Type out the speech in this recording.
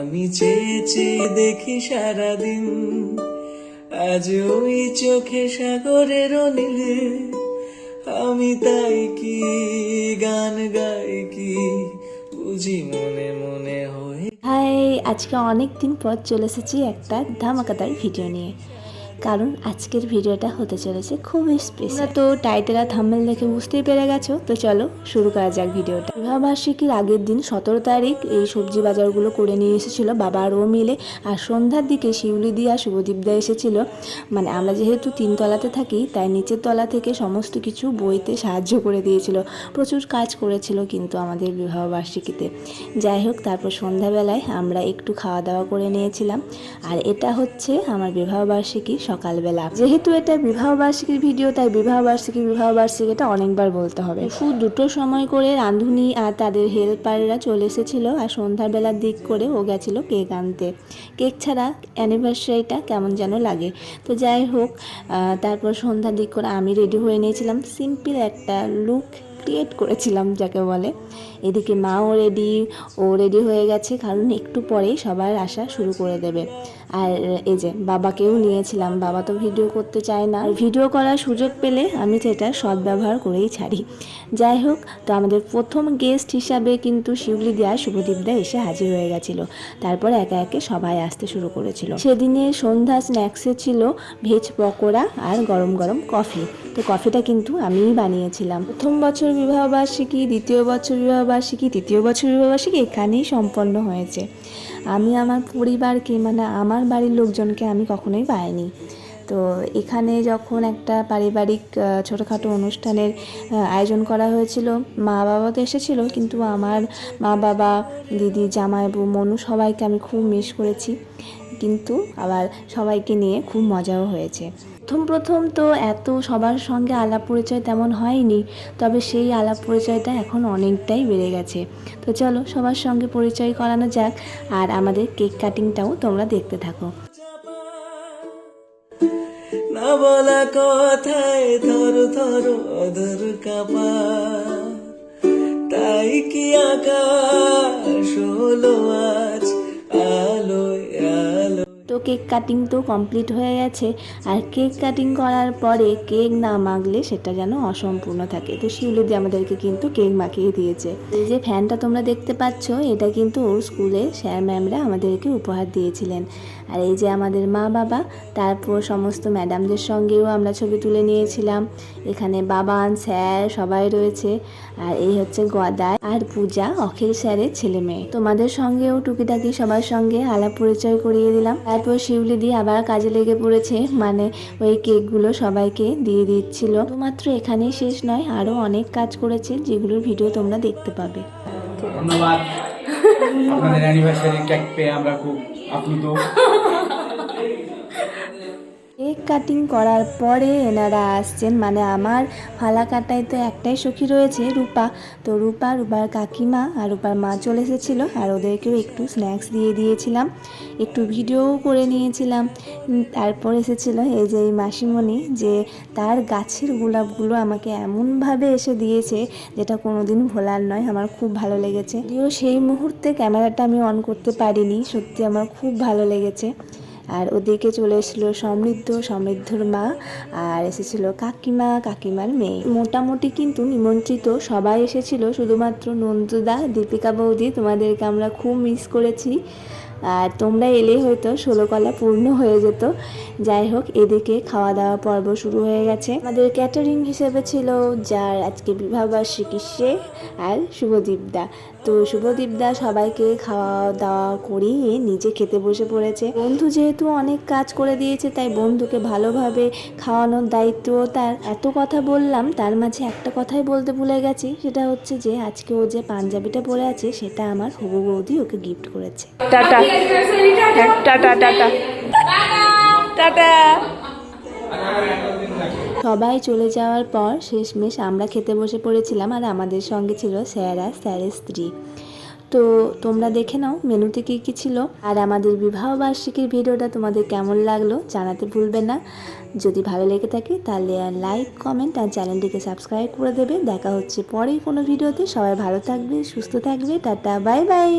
আমি চেয়ে চেয়ে দেখি সারাদিন। আজ ওই চোখে সাগরের নীলে আমি তাই কি গান গাই কি বুঝি মনে মনে হয়ে হাই আজকে অনেক দিন পর চলে এসেছি একটা ধামাকাদার ভিডিও নিয়ে। কারণ আজকের ভিডিওটা হতে চলেছে খুবই স্পেশাল তো টাইটেল আর থাম্বেল দেখে বুঝতেই পেরে গেছো। তো চলো শুরু করা যাক ভিডিওটা। বিবাহবার্ষিকীর আগের দিন সতেরো তারিখ এই সবজি বাজারগুলো করে নিয়ে এসেছিল বাবা আর ও মিলে। আর সন্ধ্যার দিকে শিউলি দিয়া শুভদীপদা এসেছিল। মানে আমরা যেহেতু তিনতলাতে থাকি তাই নিচের তলা থেকে সমস্ত কিছু বইতে সাহায্য করে দিয়েছিল। প্রচুর কাজ করেছিল কিন্তু আমাদের বিবাহবার্ষিকীতে। যাই হোক তারপর সন্ধ্যাবেলায় আমরা একটু খাওয়া দাওয়া করে নিয়েছিলাম। আর এটা হচ্ছে আমার বিবাহবার্ষিকী সকালবেলা। যেহেতু এটা বিবাহবার্ষিকীর ভিডিও তাই বিবাহবার্ষিকী বিবাহবার্ষিকী এটা অনেকবার বলতে হবে। ফুল দুটো সময় করে রাঁধুনি আর তাদের হেল্পাররা চলে এসেছিল আর সন্ধ্যাবেলার দিক করে ও গেছিল কেক আনতে। কেক ছাড়া অ্যানিভার্সারিটা কেমন যেন লাগে। তো যাই হোক তারপর সন্ধ্যার দিক করে আমি রেডি হয়ে নিয়েছিলাম। সিম্পল একটা লুক ক্রিয়েট করেছিলাম, যাকে বলে। এদিকে মাও রেডি ও রেডি হয়ে গেছে, কারণ একটু পরেই সবার আসা শুরু করে দেবে। আর এই যে, বাবাকেও নিয়েছিলাম, বাবা তো ভিডিও করতে চায় না। ভিডিও করার সুযোগ পেলে আমি সেটা সদ্ব্যবহার করেই ছাড়ি। যাই হোক, তো আমাদের প্রথম গেস্ট হিসাবে কিন্তু শিউলি দেয়া শুভদীপদা এসে হাজির হয়ে গেছিল। তারপর একে একে সবাই আসতে শুরু করেছিল। সেদিনে সন্ধ্যা স্ন্যাক্সে ছিল ভেজ পকোড়া আর গরম গরম কফি তো কফিটা কিন্তু আমিই বানিয়েছিলাম। প্রথম বছর বিবাহবার্ষিকী, দ্বিতীয় বছর বিবাহবার্ষিকী, তৃতীয় বছর বিবাহবার্ষিকী এখানেই সম্পন্ন হয়েছে। আমি আমার পরিবারকে মানে আমার বাড়ির লোকজনকে আমি কখনোই পাইনি। তো এখানে যখন একটা পারিবারিক ছোটোখাটো অনুষ্ঠানের আয়োজন করা হয়েছিল মা বাবা তো এসেছিল, কিন্তু আমার মা বাবা দিদি, জামাইবু, মনু সবাইকে আমি খুব মিস করেছি। কিন্তু আবার সবাইকে নিয়ে খুব মজাও হয়েছে। প্রথম প্রথম তো এত সবার সঙ্গে আলাপ পরিচয় তেমন হয়নি, তবে সেই আলাপ পরিচয়টা এখন অনেকটাই বেড়ে গেছে। তো চলো সবার সঙ্গে পরিচয় করানো যাক, আর আমাদের কেক কাটিংটাও তোমরা দেখতে থাকো। না বলা কথায় ধর কাপা, তাই কি আকাশ হলো আলো তো কেক কাটিং তো কমপ্লিট হয়ে গেছে। আর কেক কাটিং করার পরে কেক না মাখলে সেটা যেন অসম্পূর্ণ থাকে। তো শিউলিদি আমাদেরকে কিন্তু কেক মাখিয়ে দিয়েছে। এই যে ফ্যানটা তোমরা দেখতে পাচ্ছ, এটা কিন্তু ওর স্কুলে স্যার ম্যামরা আমাদেরকে উপহার দিয়েছিলেন। আর এই যে আমাদের মা বাবা, তারপর সমস্ত ম্যাডামদের সঙ্গেও আমরা ছবি তুলে নিয়েছিলাম। এখানে বাবান, স্যার সবাই রয়েছে। আর এই হচ্ছে গদায় আর পূজা, অখিল স্যারের ছেলে মেয়ে। তোমাদের সঙ্গেও টুকিটাকি সবার সঙ্গে আলাপ পরিচয় করিয়ে দিলাম। তারপর শিউলি দিয়ে আবার কাজে লেগে পড়েছে। মানে ওই কেকগুলো সবাইকে দিয়ে দিচ্ছিল। মাত্র এখানেই শেষ নয় আরও অনেক কাজ করেছে যেগুলোর ভিডিও তোমরা দেখতে পাবে। ধন্যবাদ। আপনাদের অ্যানিভার্সারি কেক পেয়ে আমরা খুব আপ্লুত। কেক কাটিং করার পরে এনারা আসছেন। মানে আমার ফালা কাটায় তো একটাই সখী রয়েছে, রূপা। তো রূপা, রূপার কাকিমা আর রূপার মা চলে এসেছিল আর ওদেরকেও একটু স্ন্যাক্স দিয়ে দিয়েছিলাম। একটু ভিডিওও করে নিয়েছিলাম। তারপর এসেছিল এই যে এই মাসিমণি যে তার গাছের গোলাপগুলো আমাকে এমনভাবে এসে দিয়েছে যেটা কোনো দিন ভোলার নয়, আমার খুব ভালো লেগেছে। যদিও সেই মুহূর্তে ক্যামেরাটা আমি অন করতে পারিনি, সত্যি আমার খুব ভালো লেগেছে। আর ওদিকে চলে এসেছিল সমৃদ্ধ, সমৃদ্ধর মা। আর এসেছিল কাকিমা, কাকিমার মেয়ে। মোটামুটি কিন্তু নিমন্ত্রিত সবাই এসেছিল, শুধুমাত্র নন্দুদা, দীপিকা বৌদি। তোমাদেরকে আমরা খুব মিস করেছি। আর তোমরা এলে হয়তো ষোলো কলা পূর্ণ হয়ে যেত। যাই হোক, এদিকে খাওয়া দাওয়া পর্ব শুরু হয়ে গেছে। আমাদের ক্যাটারিং হিসেবে ছিল যার আজকে বিবাহবার্ষিকী সে আর শুভদীপদা তো শুভদীপদা সবাইকে খাওয়া দাওয়া করিয়ে নিজে খেতে বসে পড়েছে। বন্ধু যেহেতু অনেক কাজ করে দিয়েছে তাই বন্ধুকে ভালোভাবে খাওয়ানোর দায়িত্বও তার। এত কথা বললাম তার মাঝে একটা কথাই বলতে ভুলে গেছি সেটা হচ্ছে যে আজকে ও যে পাঞ্জাবিটা পরে আছে সেটা আমার হবু বৌদি ওকে গিফট করেছে। Tata tata. টাটা। টাটা। সবাই চলে যাওয়ার পর শেষমেশ আমরা খেতে বসে পড়েছিলাম আর আমাদের সঙ্গে ছিল স্যার আর স্যারের স্ত্রী। তো তোমরা দেখে নাও মেনুতে কী কী ছিল। আর আমাদের বিবাহ বার্ষিকীর ভিডিওটা তোমাদের কেমন লাগল জানাতে ভুলবে না। যদি ভালো লেগে থাকে তাহলে লাইক, কমেন্ট আর চ্যানেলটিকে সাবস্ক্রাইব করে দেবে। দেখা হচ্ছে পরেই কোনো ভিডিওতে। সবাই ভালো থাকবে, সুস্থ থাকবে। Tata, bye bye.